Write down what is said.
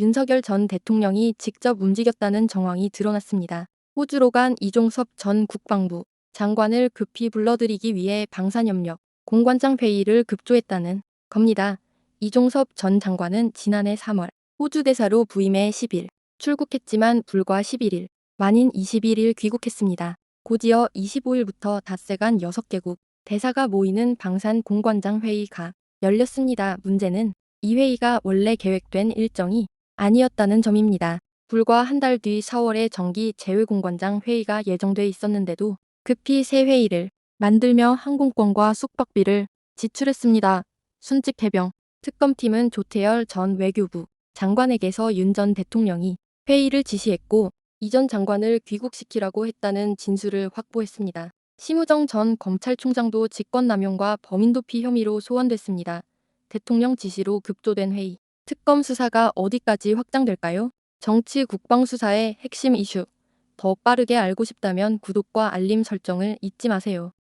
윤석열 전 대통령이 직접 움직였다는 정황이 드러났습니다. 호주로 간 이종섭 전 국방부 장관을 급히 불러들이기 위해 방산협력 공관장 회의를 급조했다는 겁니다. 이종섭 전 장관은 지난해 3월 호주 대사로 부임해 10일 출국했지만 불과 11일 만인 21일 귀국했습니다. 곧이어 25일부터 닷새간 6개국 대사가 모이는 방산 공관장 회의가 열렸습니다. 문제는 이 회의가 원래 계획된 일정이 아니었다는 점입니다. 불과 한 달 뒤 4월에 정기 재외공관장 회의가 예정돼 있었는데도 급히 새 회의를 만들며 항공권과 숙박비를 지출했습니다. 순직 해병 특검팀은 조태열 전 외교부 장관에게서 윤 전 대통령이 회의를 지시했고 이 전 장관을 귀국시키라고 했다는 진술을 확보했습니다. 심우정 전 검찰총장도 직권남용과 범인도피 혐의로 소환됐습니다. 대통령 지시로 급조된 회의. 특검 수사가 어디까지 확장될까요? 정치 국방 수사의 핵심 이슈. 더 빠르게 알고 싶다면 구독과 알림 설정을 잊지 마세요.